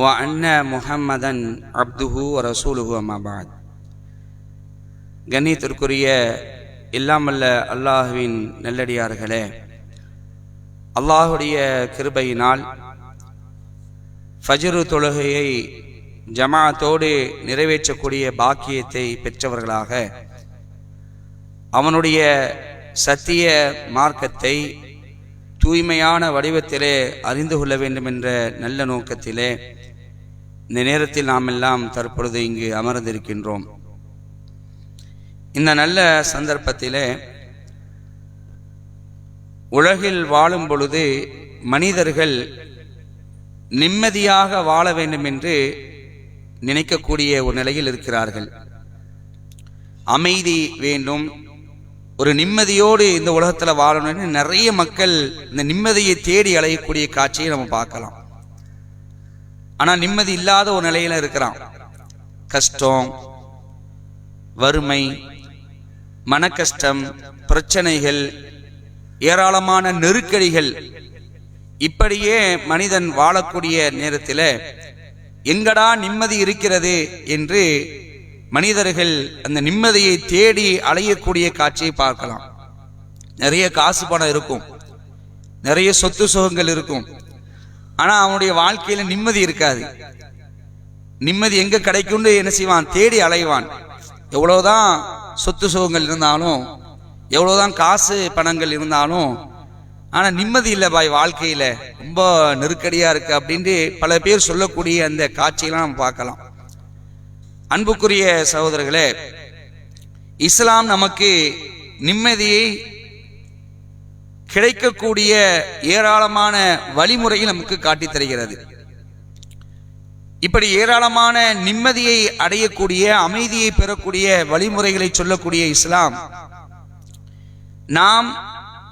அன்ன முஹம்மதன் அப்துஹு ரசூலுஹு அமாபாத் கண்ணியத்திற்குரிய இல்லாமல்ல அல்லாஹுவின் நல்லடியார்களே அல்லாஹுடைய கிருபையினால் ஃபஜ்ரு தொழுகையை ஜமாத்தோடு நிறைவேற்றக்கூடிய பாக்கியத்தை பெற்றவர்களாக அவனுடைய சத்திய மார்க்கத்தை தூய்மையான வடிவத்திலே அறிந்து கொள்ள வேண்டும் என்ற நல்ல நோக்கத்திலே இந்த நேரத்தில் நாம் எல்லாம் தற்பொழுது இங்கு அமர்ந்திருக்கின்றோம். இந்த நல்ல சந்தர்ப்பத்திலே உலகில் வாழும் பொழுது மனிதர்கள் நிம்மதியாக வாழ வேண்டும் என்று நினைக்கக்கூடிய ஒரு நிலையில் இருக்கிறார்கள். அமைதி வேண்டும் ஒரு நிம்மதியோடு இந்த உலகத்தில் வாழணும்னு நிறைய மக்கள் இந்த நிம்மதியை தேடி அலையக்கூடிய காட்சியை நம்ம பார்க்கலாம். ஆனால் நிம்மதி இல்லாத ஒரு நிலையில இருக்கிறான். கஷ்டம் வறுமை மன கஷ்டம் பிரச்சனைகள் ஏராளமான நெருக்கடிகள். இப்படியே மனிதன் வாழக்கூடிய நேரத்தில் எங்கடா நிம்மதி இருக்கிறது என்று மனிதர்கள் அந்த நிம்மதியை தேடி அலையக்கூடிய காட்சியை பார்க்கலாம். நிறைய காசு பணம் இருக்கும். நிறைய சொத்து சுகங்கள் இருக்கும். ஆனா அவனுடைய வாழ்க்கையில நிம்மதி இருக்காது. நிம்மதி எங்க கிடைக்கும்னு என்ன செய்வான்? தேடி அலைவான். எவ்வளவுதான் சொத்து சுகங்கள் இருந்தாலும் எவ்வளவுதான் காசு பணங்கள் இருந்தாலும் ஆனா நிம்மதி இல்லை பாய் வாழ்க்கையில. ரொம்ப நெருக்கடியா இருக்கு அப்படின்ட்டு பல பேர் சொல்லக்கூடிய அந்த காட்சியெல்லாம் நம்ம பார்க்கலாம். அன்புக்குரிய சகோதரர்களே இஸ்லாம் நமக்கு நிம்மதியை கிடைக்கக்கூடிய ஏராளமான வழிமுறையை நமக்கு காட்டித் தருகிறது. இப்படி ஏராளமான நிம்மதியை அடையக்கூடிய அமைதியை பெறக்கூடிய வழிமுறைகளை சொல்லக்கூடிய இஸ்லாம் நாம்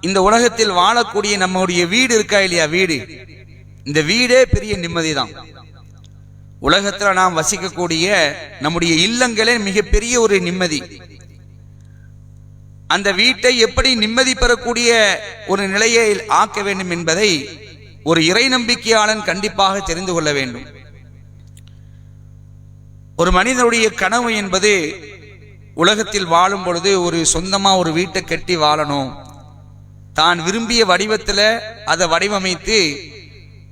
இந்த உலகத்தில் வாழக்கூடிய நம்முடைய வீடு இருக்கா இல்லையா? வீடு. இந்த வீடே பெரிய நிம்மதி தான் உலகத்துல நாம் வசிக்கக்கூடிய நம்முடைய இல்லங்களே மிகப்பெரிய ஒரு நிம்மதி. அந்த வீட்டை எப்படி நிம்மதி பெறக்கூடிய ஒரு நிலையை ஆக்க வேண்டும் என்பதை ஒரு இறை நம்பிக்கையாளன் கண்டிப்பாக தெரிந்து கொள்ள வேண்டும். ஒரு மனிதனுடைய கனவு என்பது உலகத்தில் வாழும் பொழுது ஒரு சொந்தமா ஒரு வீட்டை கட்டி வாழணும். தான் விரும்பிய வடிவத்தில் அதை வடிவமைத்து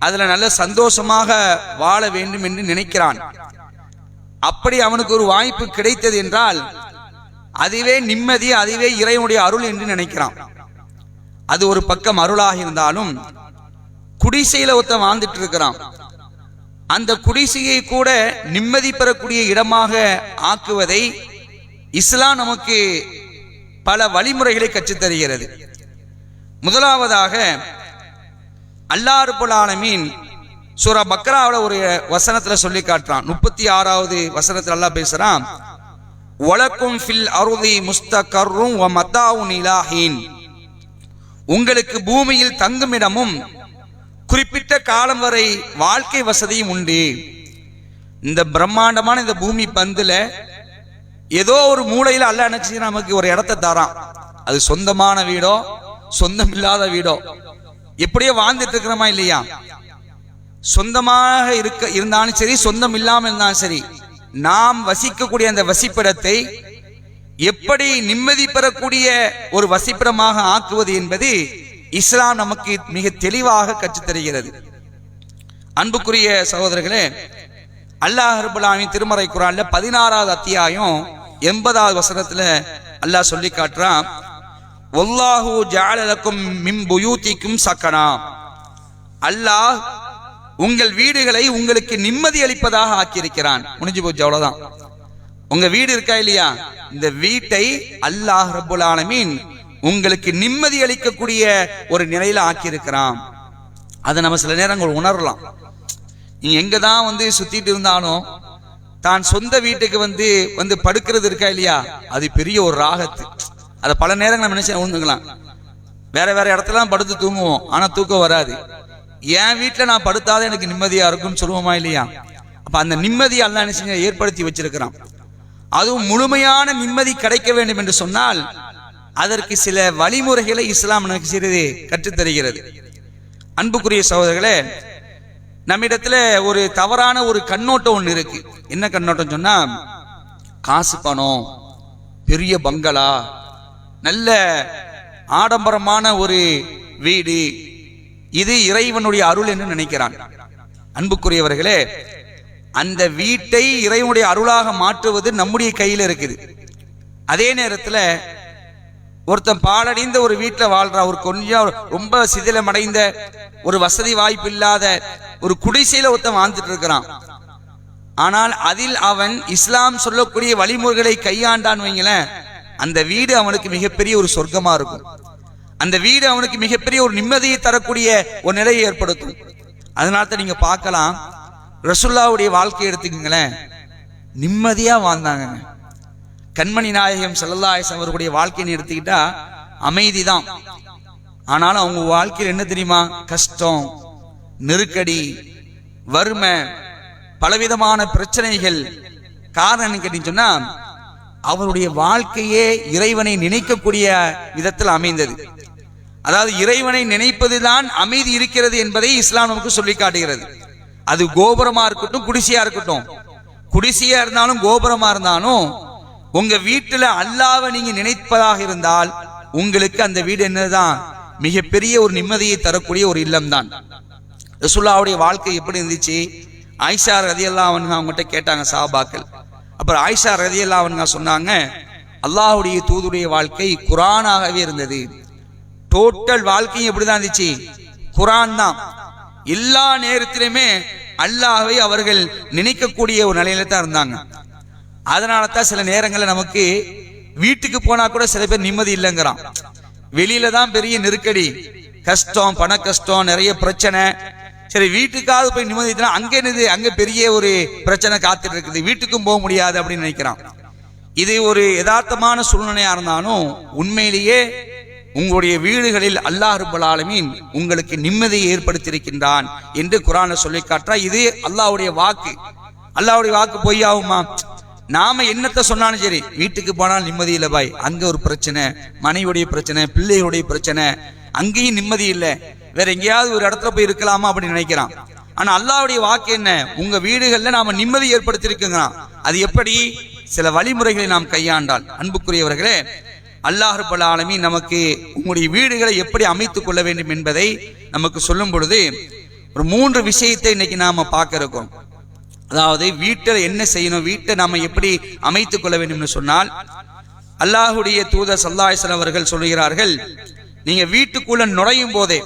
அதில் நல்ல சந்தோஷமாக வாழ வேண்டும் என்று நினைக்கிறான். அப்படி அவனுக்கு ஒரு வாய்ப்பு கிடைத்தது என்றால் அதுவே நிம்மதி அதுவே இறைவனுடைய அருள் என்று நினைக்கிறான். அது ஒரு பக்கம் அருளாக இருந்தாலும் குடிசையில ஒருத்தன் வாழ்ந்துட்டு இருக்கிறான். அந்த குடிசையை கூட நிம்மதி பெறக்கூடிய இடமாக ஆக்குவதை இஸ்லாம் நமக்கு பல வழிமுறைகளை கற்றுத்தருகிறது. முதலாவதாக அல்லாஹ் ரபுல் சூரா பக்ராவில் ஒரு வசனத்துல சொல்லி காட்டுறான். முப்பத்தி ஆறாவது வசனத்துல நல்லா பேசுறான் ஒலக்கும் ஃபில் அருதி முஸ்தகர்ரும் வ மத்தாவுன் இலாஹீன். உங்களுக்கு பூமியில் தங்குமிடமும் குறிப்பிட்ட காலம் வரை வாழ்க்கை வசதியும் உண்டு. இந்த பிரம்மாண்டமான இந்த பூமி பந்துல ஏதோ ஒரு மூலையில அல்ல நினைச்சு நமக்கு ஒரு இடத்த தரான். அது சொந்தமான வீடோ சொந்தம் இல்லாத வீடோ. எப்படியோ வாழ்ந்துட்டு இருக்கிறோமா இல்லையா? சொந்தமாக இருக்க இருந்தாலும் சரி சொந்தம் இல்லாமல் இருந்தாலும் சரி. நாம் வசிக்கக்கூடிய அந்த வசிப்பிடத்தை எப்படி நிம்மதி பெறக்கூடிய ஒரு வசிப்பிடமாக ஆக்குவது என்பது இஸ்லாம் நமக்கு மிக தெளிவாக கற்றுத்தருகிறது. அன்புக்குரிய சகோதரர்களே அல்லாஹ் ரபுல்லாமின் திருமறை குரான்ல பதினாறாவது அத்தியாயம் எண்பதாவது வசனத்துல அல்லாஹ் சொல்லி காட்டுறான் ஒல்லாஹு ஜாலலக்கும் மிம் புயூத்திக்கும் சக்கனா. அல்லாஹ் உங்கள் வீடுகளை உங்களுக்கு நிம்மதி அளிப்பதாக ஆக்கியிருக்கிறான். முடிஞ்சு போச்சு அவ்வளவுதான். உங்க வீடு இருக்கா இல்லையா? இந்த வீட்டை அல்லாஹ் ரபுல் ஆலமீன் உங்களுக்கு நிம்மதி அளிக்கக்கூடிய ஒரு நிலையில ஆக்கியிருக்கிறான். அதை நம்ம சில நேரங்கள் உணரலாம். நீ எங்க தான் வந்து சுத்திட்டு இருந்தாலும் தான் சொந்த வீட்டுக்கு வந்து வந்து படுக்கிறது இருக்கா இல்லையா? அது பெரிய ஒரு ராகத்து. அதை பல நேரங்கள் நம்ம நினைச்சு உணர்ந்துக்கலாம். வேற வேற இடத்துலலாம் படுத்து தூங்குவோம். ஆனா தூக்கம் வராது. என் வீட்டில் நான் படுத்தாதான் எனக்கு நிம்மதியாக இருக்கும்னு சொல்லுவோமா இல்லையா? அப்போ அந்த நிம்மதியை அல்ல என்ன செஞ்ச ஏற்படுத்தி வச்சிருக்கிறான். அதுவும் முழுமையான நிம்மதி கிடைக்க வேண்டும் என்று சொன்னால் அதற்கு சில வழிமுறைகளை இஸ்லாம் நமக்கு சிறிது கற்றுத்தருகிறது. அன்புக்குரிய சகோதரர்களே நம்மிடத்துல ஒரு தவறான ஒரு கண்ணோட்டம் ஒன்று இருக்கு. என்ன கண்ணோட்டம் சொன்னா காசு பணம் பெரிய பங்களா நல்ல ஆடம்பரமான ஒரு வீடு இது இறைவனுடைய அருள் என்று நினைக்கிறான். அன்புக்குரியவர்களே அந்த வீட்டை இறைவனுடைய அருளாக மாற்றுவது நம்முடைய கையில் இருக்குது. அதே நேரத்தில் ஒருத்தன் பாலடைந்த ஒரு வீட்டில் வாழ்றா ஒரு கொஞ்சம் ரொம்ப சிதிலமடைந்த ஒரு வசதி வாய்ப்பு இல்லாத ஒரு குடிசையில் ஒருத்தன் வாழ்ந்துட்டு இருக்கிறான். ஆனால் அதில் அவன் இஸ்லாம் சொல்லக்கூடிய வழிமுறைகளை கையாண்டான் வைங்களேன் அந்த வீடு அவனுக்கு மிகப்பெரிய ஒரு சொர்க்கமா இருக்கும். அந்த வீடு அவனுக்கு மிகப்பெரிய ஒரு நிம்மதியை தரக்கூடிய ஒரு நிலையை ஏற்படுத்தும். அதனால தான் நீங்க பார்க்கலாம். ரசுல்லாவுடைய வாழ்க்கையை எடுத்துக்கங்களேன். நிம்மதியா வாழ்ந்தாங்க கண்மணி நாயகம் செல்லல்லாயசம் அவர்களுடைய வாழ்க்கையை எடுத்துக்கிட்டா அமைதி தான் ஆனாலும் அவங்க வாழ்க்கையில் என்ன தெரியுமா? கஷ்டம் நெருக்கடி வறுமை பலவிதமான பிரச்சனைகள். காரணம் கேட்டீங்கன்னு சொன்னா அவருடைய வாழ்க்கையே இறைவனை நினைக்கக்கூடிய விதத்தில் அமைந்தது. அதாவது இறைவனை நினைப்பதுதான் அமைதி இருக்கிறது என்பதை இஸ்லாம் நமக்கு சொல்லி காட்டுகிறது. அது கோபுரமா இருக்கட்டும் குடிசையா இருக்கட்டும். குடிசையா இருந்தாலும் கோபுரமா இருந்தாலும் உங்க வீட்டுல அல்லாவை நீங்க நினைப்பதாக இருந்தால் உங்களுக்கு அந்த வீடு என்னதான் மிகப்பெரிய ஒரு நிம்மதியை தரக்கூடிய ஒரு இல்லம் தான் ரசுல்லாவுடைய வாழ்க்கை எப்படி இருந்துச்சு? ஆயிஷா ரதி அவனுங்க அவங்ககிட்ட கேட்டாங்க சாபாக்கள் அப்புறம் ஆயிஷா ரதி அவனுங்க சொன்னாங்க அல்லாஹுடைய தூதுடைய வாழ்க்கை குரானாகவே இருந்தது. டோட்டல் வாழ்க்கையும் எப்படிதான் இருந்துச்சு. குரான் தான். எல்லா நேரத்திலுமே அல்லாவை அவர்கள் நினைக்கக்கூடிய ஒரு நிலையில தான் இருந்தாங்க. அதனால தான் சில நேரங்களில் நமக்கு வீட்டுக்கு போனா கூட சில பேர் நிம்மதி இல்லைங்கிறான். வெளியில தான் பெரிய நெருக்கடி. கஷ்டம் பண கஷ்டம் நிறைய பிரச்சனை. சரி வீட்டுக்காவது போய் நிம்மதி அங்கே அங்க என்னது? அங்க பெரிய ஒரு பிரச்சனை காத்துட்டு இருக்குது. வீட்டுக்கும் போக முடியாது அப்படின்னு நினைக்கிறான். இது ஒரு யதார்த்தமான சூழ்நிலையா இருந்தாலும் உண்மையிலேயே உங்களுடைய வீடுகளில் அல்லாஹ் ஆலமீன் உங்களுக்கு நிம்மதியை ஏற்படுத்தியிருக்கின்றான் என்று குரானை சொல்லி காட்டுறா. இது அல்லாஹ்வுடைய வாக்கு. அல்லாவுடைய வாக்கு பொய்யாகுமா? நாம என்னத்தை சொன்னாலும் சரி வீட்டுக்கு போனால் நிம்மதி இல்லை பாய். அங்க ஒரு பிரச்சனை மனைவியுடைய பிரச்சனை பிள்ளைகளுடைய பிரச்சனை அங்கேயும் நிம்மதி இல்லை. வேற எங்கேயாவது ஒரு இடத்துல போய் இருக்கலாமா அப்படின்னு நினைக்கிறான். ஆனா அல்லாஹ்வுடைய வாக்கு என்ன? உங்க வீடுகள்ல நாம நிம்மதி ஏற்படுத்தியிருக்குங்கிறான். அது எப்படி? சில வழிமுறைகளை நாம் கையாண்டால். அன்புக்குரியவர்களே அல்லாஹ் ரப்பல் நமக்கு உங்களுடைய வீடுகளை எப்படி அமைத்துக் கொள்ள வேண்டும் என்பதை நமக்கு சொல்லும் பொழுது ஒரு மூன்று விஷயத்தை இன்னைக்கு நாம பார்க்க இருக்கோம். அதாவது வீட்டில் என்ன செய்யணும் வீட்டை நாம எப்படி அமைத்துக் கொள்ள வேண்டும்னு சொன்னால் அல்லாஹுடைய தூதர் சல்லாஹன் அவர்கள் சொல்கிறார்கள் நீங்க வீட்டுக்குள்ள நுழையும் போதே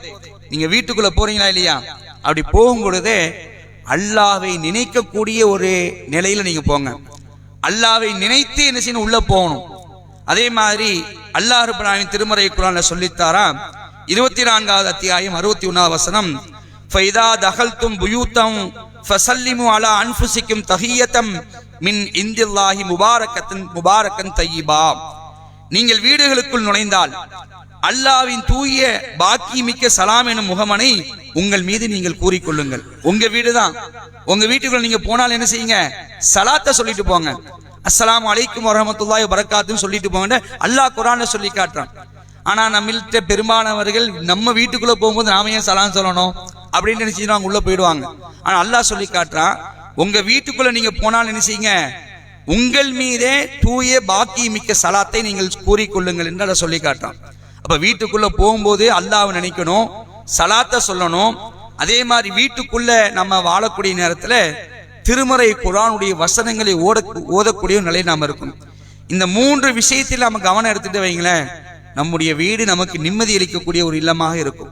நீங்க வீட்டுக்குள்ள போறீங்களா இல்லையா? அப்படி போகும் பொழுதே அல்லாவை நினைக்கக்கூடிய ஒரு நிலையில நீங்க போங்க. அல்லாவை நினைத்து என்ன செய்யணும்? உள்ள போகணும். அதே மாதிரி அல்லாஹ் ரபுல்லாவின் திருமறை குரான்ல சொல்லித்தாரா இருபத்தி நான்காவது அத்தியாயம் அறுபத்தி ஒன்னாவது வசனம். ஃபைதா தகல்தும் புயூத்தம் ஃபசல்லிமு அலா அன்ஃபுசிக்கும் தஹியத்தம் மின் இந்தில்லாஹி முபாரக்கத்தன் முபாரக்கன் தையிபா. நீங்கள் வீடுகளுக்குள் நுழைந்தால் அல்லாவின் தூய பாக்கியமிக்க சலாம் எனும் முகமனை உங்கள் மீது நீங்கள் கூறிக்கொள்ளுங்கள். உங்க வீடுதான். உங்க வீட்டுக்குள்ள நீங்க போனால் என்ன செய்யுங்க? சலாத்த சொல்லிட்டு போங்க. அஸ்லாம் அலைக்கும் வரமத்துல்லாய் வரக்காத்துன்னு சொல்லிட்டு போங்க அல்லாஹ் குரான சொல்லி காட்டுறான். ஆனா நம்மள்கிட்ட பெரும்பாலானவர்கள் நம்ம வீட்டுக்குள்ள போகும்போது நாம ஏன் சலாம் சொல்லணும்? அப்படின்னு நினைச்சு அவங்க உள்ள போயிடுவாங்க. ஆனா அல்லாஹ் சொல்லி காட்டுறான் உங்க வீட்டுக்குள்ள நீங்க போனால் நினைச்சீங்க உங்கள் மீதே தூய பாக்கி மிக்க சலாத்தை நீங்கள் கூறிக்கொள்ளுங்கள் என்று அதை சொல்லி காட்டுறான். அப்ப வீட்டுக்குள்ள போகும்போது அல்லாவை நினைக்கணும் சலாத்தை சொல்லணும். அதே மாதிரி வீட்டுக்குள்ள நம்ம வாழக்கூடிய நேரத்துல திருமறை குரானுடைய வசனங்களை ஓட ஓதக்கூடிய ஒரு நிலை நாம இருக்கும் இந்த மூன்று விஷயத்தில் நம்ம கவனம் எடுத்துட்டு வைங்களேன். நம்முடைய வீடு நமக்கு நிம்மதி அளிக்கக்கூடிய ஒரு இல்லமாக இருக்கும்.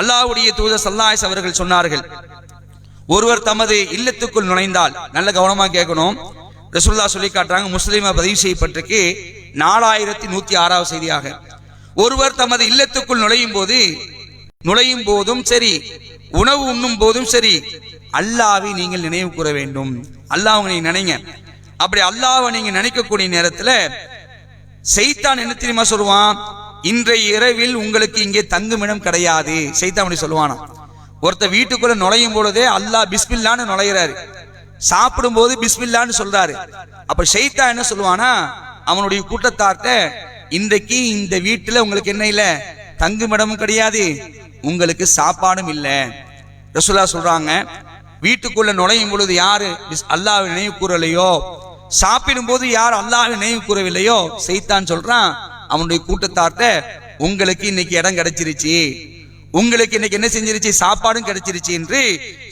அல்லாவுடைய தூதர் சல்லாஸ் அவர்கள் சொன்னார்கள் ஒருவர் தமது இல்லத்துக்குள் நுழைந்தால் நல்ல கவனமா கேட்கணும். ரசுல்லா சொல்லி காட்டுறாங்க முஸ்லீமா பதிவு செய்யப்பட்டிருக்கு நாலாயிரத்தி நூத்தி ஆறாவது செய்தியாக. ஒருவர் தமது இல்லத்துக்குள் நுழையும் போது நுழையும் போதும் சரி உணவு உண்ணும் போதும் சரி அல்லாவை நீங்கள் நினைவு கூற வேண்டும். அல்லாஹ் நீங்கள் நினைங்க. அப்படி அல்லாவை நீங்க நினைக்கக்கூடிய நேரத்தில் செய்தான் என்ன தெரியுமா சொல்லுவான்? இன்றைய இரவில் உங்களுக்கு இங்கே தங்குமிடம் கிடையாது. செய்தான் அப்படி சொல்லுவானா ஒருத்தர் வீட்டுக்குள்ள நுழையும் பொழுதே அல்லாஹ் பிஸ்மில்லான்னு நுழையிறாரு. சாப்பிடும்போது பிஸ்மில்லான்னு சொல்றாரு. அப்ப செய்தா என்ன சொல்லுவானா? அவனுடைய கூட்டத்தார்ட்ட இன்றைக்கு இந்த வீட்டுல உங்களுக்கு என்ன இல்ல? தங்குமிடமும் கிடையாது. உங்களுக்கு சாப்பாடும் இல்லை. ரசுல்லா சொல்றாங்க. வீட்டுக்குள்ள நுழையும் பொழுது யாரு? அல்லாவை நினைவு கூறலையோ? சாப்பிடும் போது யார் அல்லாவை நினைவு கூறவில்லையோ? செய்தான் சொல்றான் அவனுடைய கூட்டத்தார்ட்ட உங்களுக்கு இன்னைக்கு இடம் கிடைச்சிருச்சு. உங்களுக்கு இன்னைக்கு என்ன செஞ்சிருச்சு? சாப்பாடும் கிடைச்சிருச்சு என்று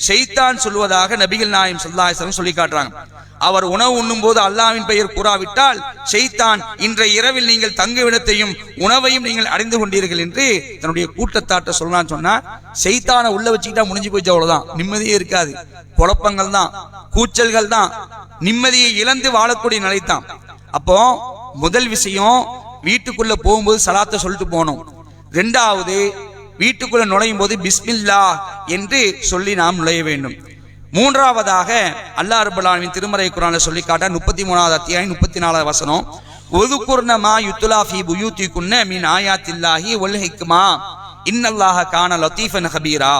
ஷைத்தான் சொல்வதாக நபிகள் நாயம் சொல்லாசலம் சொல்லி காட்டுறாங்க. அவர் உணவு உண்ணும் போது அல்லாவின் பெயர் கூறாவிட்டால் ஷைத்தான் இன்றைய இரவில் நீங்கள் தங்குவிடத்தையும் உணவையும் நீங்கள் அடைந்து கொண்டீர்கள் என்று தன்னுடைய கூட்டத்தாட்ட சொல்லலாம்னு சொன்னா செய்தானை உள்ள வச்சுக்கிட்டா முடிஞ்சு போச்சு அவ்வளவுதான். நிம்மதியே இருக்காது. குழப்பங்கள் தான். கூச்சல்கள் தான். நிம்மதியை இழந்து வாழக்கூடிய நிலைத்தான் அப்போ முதல் விஷயம் வீட்டுக்குள்ள போகும்போது சலாத்தை சொல்லிட்டு போனோம் ரெண்டாவது வீட்டுக்குள்ள நுழையும் போது பிஸ்மில்லா என்று சொல்லி நாம் நுழைய வேண்டும். மூன்றாவதாக அல்லாஹ் ரப்பல் திருமறை குரான சொல்லி காட்ட முப்பத்தி மூணாவது அத்தியாயம் முப்பத்தி நாலாவது வசனம் ஒதுக்குர்ணமா யுத்துலா ஃபி மீன் மின் ஆயாத்தில்லாஹி வல் ஹிக்மா. இன்னல்லாஹ கான லத்தீஃபன் ஹபீரா.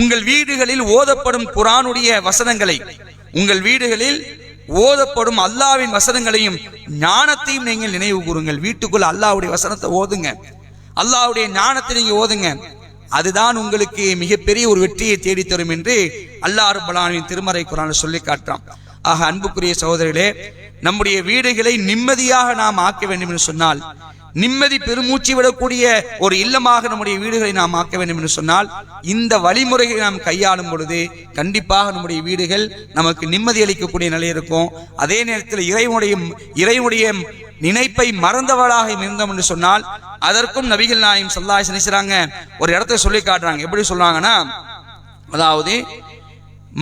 உங்கள் வீடுகளில் ஓதப்படும் குரானுடைய வசனங்களை உங்கள் வீடுகளில் ஓதப்படும் அல்லாவின் வசனங்களையும் ஞானத்தையும் நீங்கள் நினைவு கூறுங்கள். வீட்டுக்குள்ள அல்லாஹ்வுடைய வசனத்தை ஓதுங்க. அல்லாவுடைய ஞானத்தை நீங்க ஓதுங்க. அதுதான் உங்களுக்கு மிகப்பெரிய ஒரு வெற்றியை தேடித்தரும் என்று அல்லாஹ் பலானின் திருமறை குரான் சொல்லி காட்டுறான். ஆக அன்புக்குரிய சகோதரிகளே நம்முடைய வீடுகளை நிம்மதியாக நாம் ஆக்க வேண்டும் என்று சொன்னால் நிம்மதி பெருமூச்சு விடக்கூடிய ஒரு இல்லமாக நம்முடைய வீடுகளை நாம் ஆக்க வேண்டும் என்று சொன்னால் இந்த வழிமுறைகளை நாம் கையாளும் பொழுது கண்டிப்பாக நம்முடைய வீடுகள் நமக்கு நிம்மதி அளிக்கக்கூடிய நிலை இருக்கும். அதே நேரத்தில் இறைவனுடைய இறைவனுடைய நினைப்பை மறந்தவளாக இருந்தோம் என்று சொன்னால் அதற்கும் நபிகள் நாயும் சல்லாய் நினைச்சாங்க ஒரு இடத்த சொல்லி காட்டுறாங்க. எப்படி சொல்றாங்கன்னா அதாவது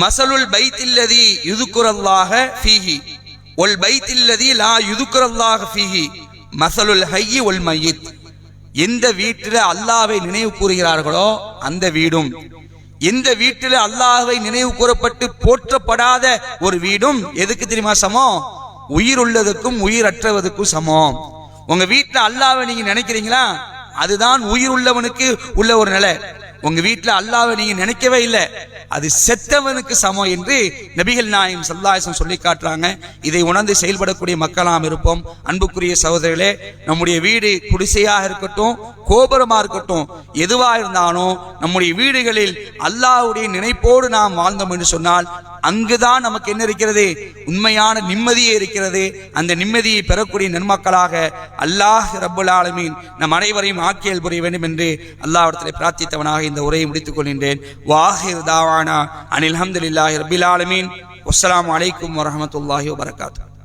மசலுல் பைத்தில்லதி யுதுக்குரல்லாக ஃபீஹி. ஒல் பைத்தில்லதி லா யுதுக்குரல்லாக ஃபீஹி. மசலுல் ஹையி ஒல் மையித். எந்த வீட்டில் அல்லாவை நினைவு கூறுகிறார்களோ அந்த வீடும். எந்த வீட்டில் அல்லாஹை நினைவு கூறப்பட்டு போற்றப்படாத ஒரு வீடும் எதுக்கு தெரியுமா சமம்? உயிர் உள்ளதுக்கும் உயிரற்றவதுக்கும் சமம். உங்க வீட்டுல அல்லாவை நீங்க நினைக்கிறீங்களா? அதுதான் உயிர் உள்ளவனுக்கு உள்ள ஒரு நிலை. உங்க வீட்டுல அல்லாவை நீங்க நினைக்கவே இல்லை. அது செத்தவனுக்கு சமம் என்று நபிகள் நாயம் சல்லாயசம் சொல்லி காட்டுறாங்க. இதை உணர்ந்து செயல்படக்கூடிய மக்களாம் இருப்போம். அன்புக்குரிய சகோதரர்களே நம்முடைய வீடு குடிசையாக இருக்கட்டும் கோபுரமா இருக்கட்டும் எதுவா இருந்தாலும் நம்முடைய வீடுகளில் அல்லாஹ்வுடைய நினைப்போடு நாம் வாழ்ந்தோம் என்று சொன்னால் அங்குதான் நமக்கு என்ன இருக்கிறது? உண்மையான நிம்மதியே இருக்கிறது. அந்த நிம்மதியை பெறக்கூடிய நன்மக்களாக அல்லாஹ் ரப்புல் ஆலமீன் நம் அனைவரையும் ஆக்கியல் புரிய வேண்டும் என்று அல்லாவிடத்தில் பிரார்த்தித்தவனாக இந்த உரையை முடித்துக் கொள்கின்றேன். வாஹிர் தாவானா அனில் அஹமதுல்லாஹி ரபில் ஆலமீன். அஸ்லாம் அலைக்கும் வரஹமத்துல்லாஹி வபரகாத்து